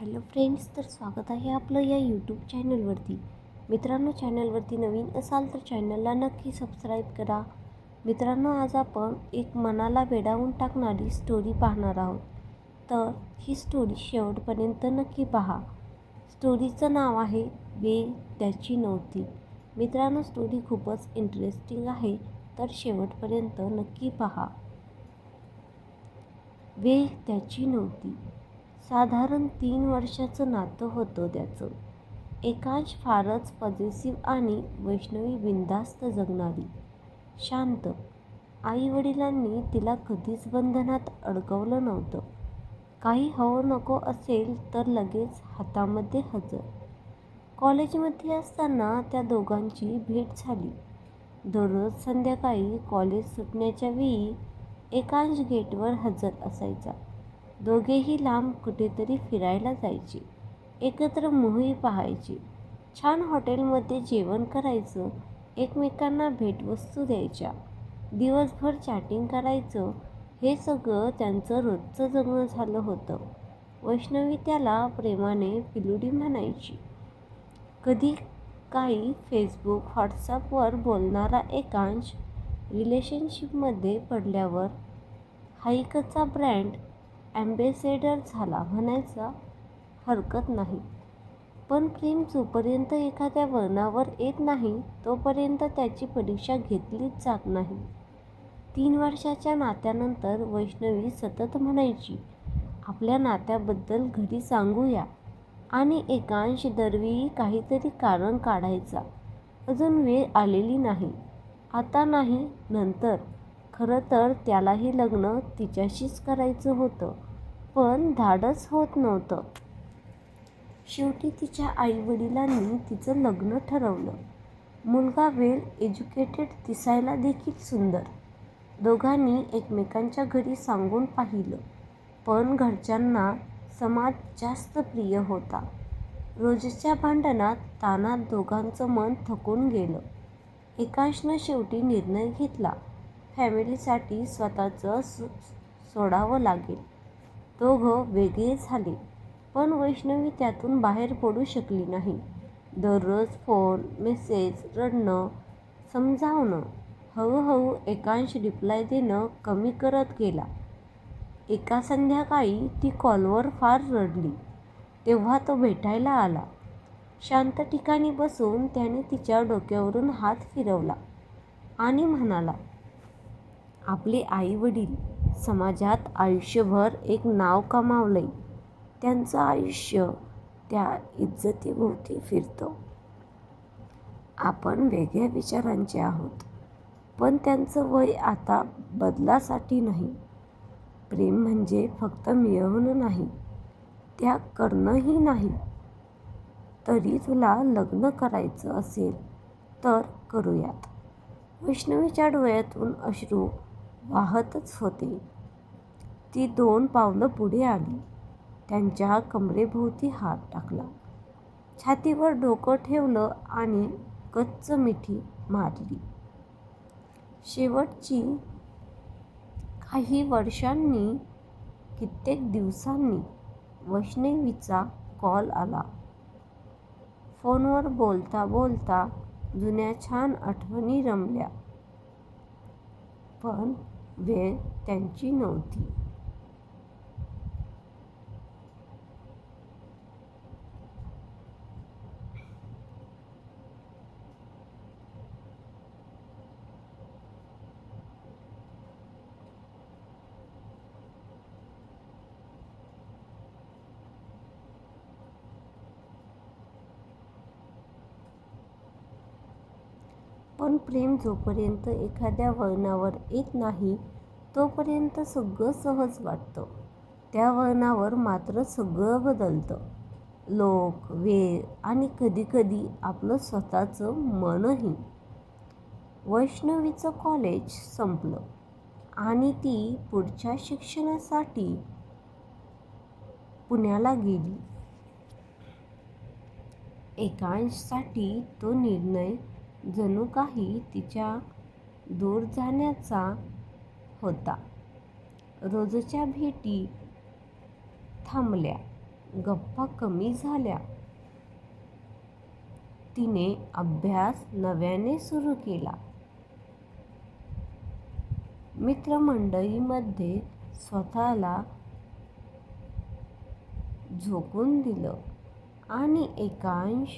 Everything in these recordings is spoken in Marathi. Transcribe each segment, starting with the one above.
हॅलो फ्रेंड्स तर स्वागत आहे आपलं या यूट्यूब चॅनलवरती मित्रांनो चॅनलवरती नवीन असाल तर चॅनलला नक्की सबस्क्राईब करा. मित्रांनो आज आपण एक मनाला वेडावून टाकणारी स्टोरी पाहणार आहोत. तर ही स्टोरी शेवटपर्यंत नक्की पहा. स्टोरीचं नाव आहे वे त्याची नव्हती. मित्रांनो स्टोरी खूपच इंटरेस्टिंग आहे तर शेवटपर्यंत नक्की पहा. वे त्याची नव्हती. साधारण तीन वर्षाचं नातं होतं त्याचं. एकांश फारच पॉझिटिव्ह आणि वैष्णवी बिंदास्त जगणारी. शांत. आईवडिलांनी तिला कधीच बंधनात अडकवलं नव्हतं. काही हवं नको असेल तर लगेच हातामध्ये हजर. कॉलेजमध्ये असताना त्या दोघांची भेट झाली. दररोज संध्याकाळी कॉलेज सुटण्याच्या वेळी एकांश गेटवर हजर असायचा. दोघेही लांब कुठेतरी फिरायला जायचे. एकत्र मूवी पाहायची. छान हॉटेलमध्ये जेवण करायचं एकमेकांना भेटवस्तू द्यायच्या दिवसभर चॅटिंग करायचं हे सगळं त्यांचं रोजचं जगणं झालं होतं. वैष्णवी त्याला प्रेमाने पिलुडी म्हणायची. कधी काही फेसबुक व्हॉट्सअपवर बोलणारा एकांश रिलेशनशिपमध्ये पडल्यावर हाईकचा ब्रँड ॲम्बेसेडर झाला म्हणायचा हरकत नाही. पण प्रेम जोपर्यंत एखाद्या वळणावर येत नाही तोपर्यंत त्याची परीक्षा घेतलीच जात नाही. तीन वर्षाच्या नात्यानंतर वैष्णवी सतत म्हणायची आपल्या नात्याबद्दल घरी सांगूया आणि एकांश दरवेळी काहीतरी कारण काढायचा. अजून वेळ आलेली नाही. आता नाही नंतर. खरं तर त्यालाही लग्न तिच्याशीच करायचं होतं. पण धाडस होत नव्हतं. शेवटी तिच्या आईवडिलांनी तिचं लग्न ठरवलं. मुलगा वेल एज्युकेटेड दिसायला देखील सुंदर. दोघांनी एकमेकांच्या घरी सांगून पाहिलं. पण घरच्यांना समाज जास्त प्रिय होता. रोजच्या भांडणात तानात दोघांचं मन थकून गेलं. एकांशनं शेवटी निर्णय घेतला. फॅमिलीसाठी स्वतःचं सोडावं लागेल. दोघं वेगळे झाले. पण वैष्णवी त्यातून बाहेर पडू शकली नाही. दररोज फोन मेसेज रडणं समजावणं हळूहळू एकांश रिप्लाय देणं कमी करत गेला. एका संध्याकाळी ती कॉलवर फार रडली. तेव्हा तो भेटायला आला. शांत ठिकाणी बसून त्याने तिच्या डोक्यावरून हात फिरवला आणि म्हणाला आपले आई वडील समाजात आयुष्यभर एक नाव कमावलंय. त्यांचं आयुष्य त्या इज्जतीभोवती फिरतं. आपण वेगळ्या विचारांचे आहोत पण त्यांचं वय आता बदलासाठी नाही. प्रेम म्हणजे फक्त मिळवणं नाही त्याग करणंही नाही. तरी तुला लग्न करायचं असेल तर करूयात. वैष्णवीच्या डोळ्यातून अश्रू वाहतच होते. ती दोन पावलं पुढे आली. त्यांच्या कमरेभोवती हात टाकला. छातीवर डोकं ठेवलं आणि गच्च मिठी मारली. शेवटची काही वर्षांनी कित्येक दिवसांनी वैष्णवीचा कॉल आला. फोनवर बोलता बोलता जुन्या छान आठवणी रमल्या. पण वेळ त्यांची नव्हती. पण प्रेम जोपर्यंत एखाद्या वळणावर येत नाही तोपर्यंत सगळं सहज वाटतं. त्या वळणावर मात्र सगळं बदलतं. लोक वेळ आणि कधीकधी आपलं स्वतःचं मनही. वैष्णवीचं कॉलेज संपलं आणि ती पुढच्या शिक्षणासाठी पुण्याला गेली. एकांशसाठी तो निर्णय जणू काही तिच्या दूर जाण्याचा होता. रोजच्या भेटी थांबल्या गप्पा कमी झाल्या. तिने अभ्यास नव्याने सुरू केला. मित्रमंडळीमध्ये स्वतःला झोकून दिलं आणि एकांश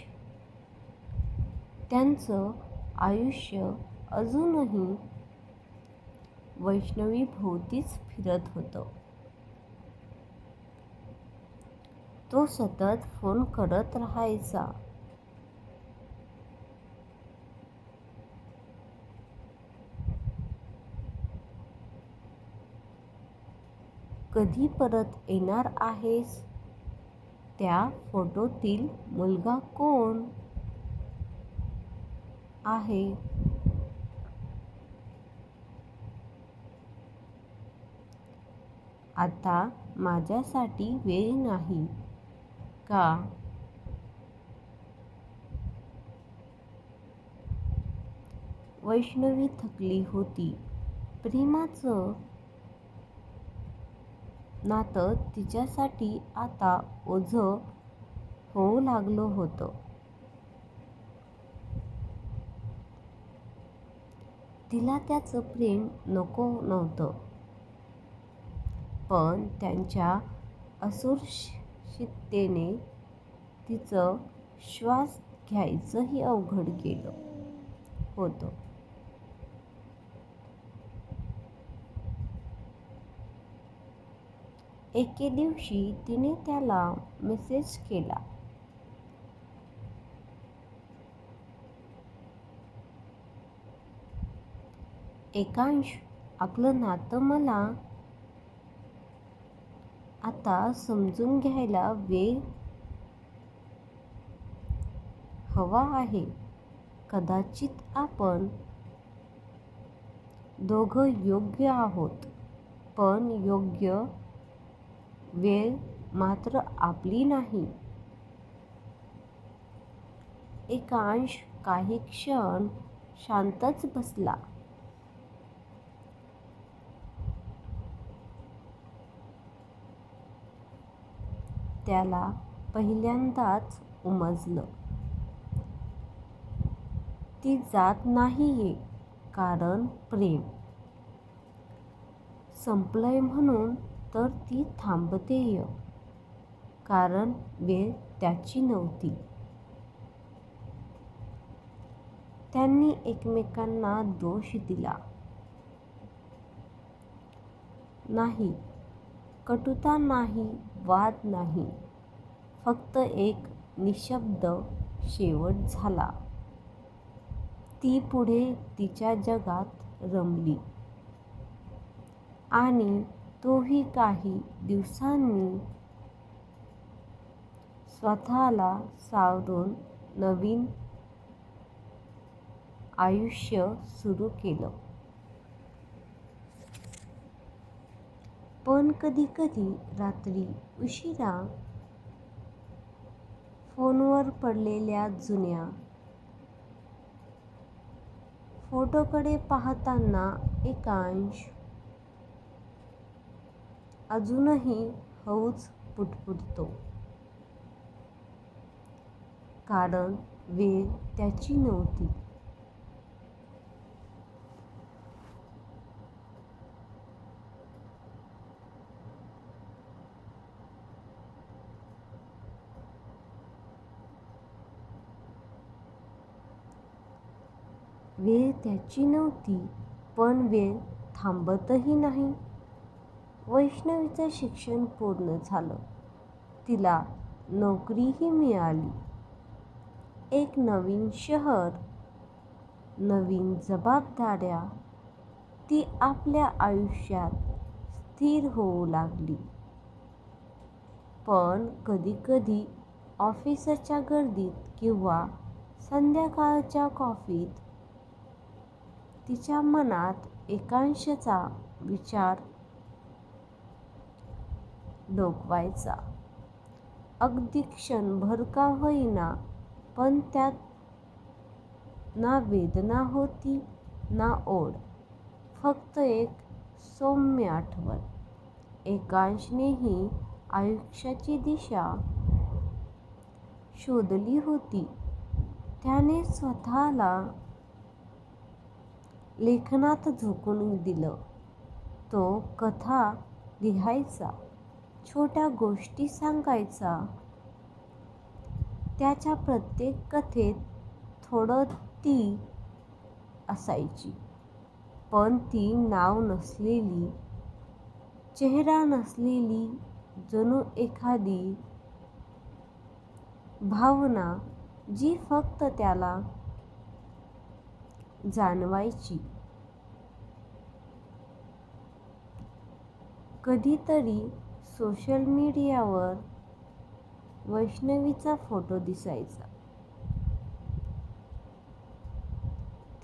त्यांचं आयुष्य अजूनही वैष्णवीभोवतीच फिरत होतं. तो सतत फोन करत राहायचा. कधी परत येणार आहेस? त्या फोटोतील मुलगा कोण? आहे. आता माझ्यासाठी वेळ नाही का? वैष्णवी थकली होती. प्रेमाचं नातं तिच्यासाठी आता ओझं होऊ लागलं होतं. तिला त्याचं प्रेम नको नव्हतं. पण त्यांच्या असुरक्षिततेने तिचं श्वास घ्यायचंही अवघड गेलं होतं. एके दिवशी तिने त्याला मेसेज केला. एकांश आपलं नातं मला आता समजून घ्यायला वेळ हवा आहे. कदाचित आपण दोघं योग्य आहोत पण योग्य वेळ मात्र आपली नाही. एकांश काही क्षण शांतच बसला. त्याला पहिल्यांदाच उमजलं. ती जात नाहीये कारण प्रेम. संपलंय म्हणून तर ती थांबतेय. कारण वेळ त्याची नव्हती. त्यांनी एकमेकांना दोष दिला. नाही कटुता नाही वाद नाही. फक्त एक निशब्द शेवट झाला. ती पुढे तिच्या जगात रमली. आणि तोही काही दिवसांनी स्वतःला सावरून नवीन आयुष्य सुरू केलं. पण कधी कधी रात्री उशिरा फोनवर पडलेल्या जुन्या फोटोकडे पाहताना एकांश अजूनही हौच पुटपुटतो. कारण वेळ त्याची नव्हती. वेळ त्याची नव्हती पण वेळ थांबतही नाही. वैष्णवीचं शिक्षण पूर्ण झालं. तिला नोकरीही मिळाली. एक नवीन शहर नवीन जबाबदाऱ्या ती आपल्या आयुष्यात स्थिर होऊ लागली. पण कधीकधी ऑफिसच्या गर्दीत किंवा संध्याकाळच्या कॉफीत तिच्या मनात एकांशचा विचार डोकवायचा. अगदी क्षणभर का होईना पण त्यात ना वेदना होती ना ओढ. फक्त एक सौम्य आठवण. एकांशनेही आयुष्याची दिशा शोधली होती. त्याने स्वतःला लेखनात झोकून दिलं. तो कथा लिहायचा, छोट्या गोष्टी सांगायचा. त्याच्या प्रत्येक कथेत थोडं ती असायची. पण ती नाव नसलेली, चेहरा नसलेली जणू एखादी भावना जी फक्त त्याला जाणवायची. कधीतरी सोशल मीडियावर वैष्णवीचा फोटो दिसायचा.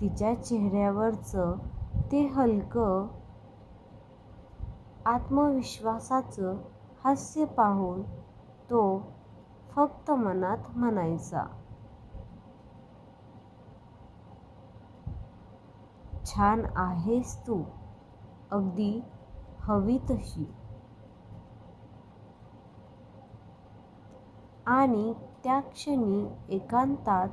तिच्या चेहऱ्यावरचं ते हलकं, आत्मविश्वासाचं हास्य पाहून तो फक्त मनात म्हणायचा, छान आहेस तू, अगदी हवी तशी. आणि त्या क्षणी एकांतात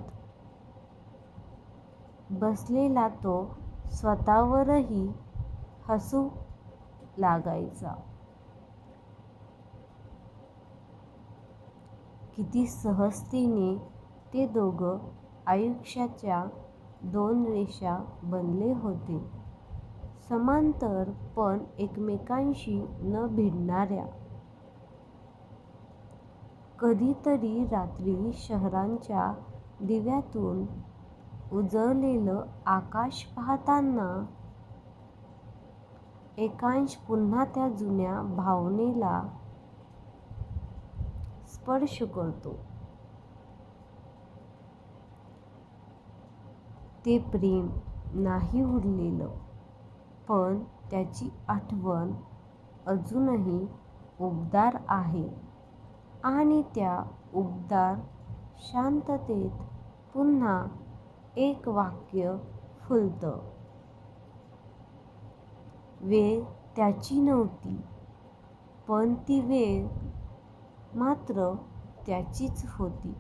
बसलेला तो स्वतःवरही हसू लागायचा. किती सहजतेने ते दोघं आयुष्याच्या दोन रेषा बनले होते. समांतर पण एकमेकांशी न भिडणाऱ्या. कधीतरी रात्री शहरांच्या दिव्यातून उजळलेलं आकाश पाहताना एकांश पुन्हा त्या जुन्या भावनेला स्पर्श करतो. ते प्रेम नाही उरलेलं, पण त्याची आठवण अजूनही उबदार आहे आणि त्या उबदार शांततेत पुन्हा एक वाक्य फुलतं. वेळ त्याची नव्हती, पण ती वेळ मात्र त्याचीच होती.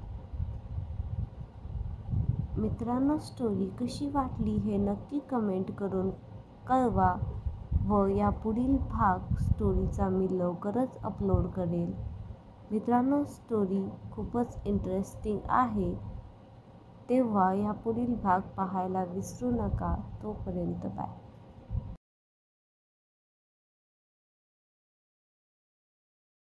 मित्रांनो स्टोरी कशी वाटली हे नक्की कमेंट करून कळवा व यापुढील भाग स्टोरीचा मी लवकरच अपलोड करेल मित्रांनो स्टोरी खूपच इंटरेस्टिंग आहे तेव्हा यापुढील भाग पाहायला विसरू नका. तोपर्यंत बाय.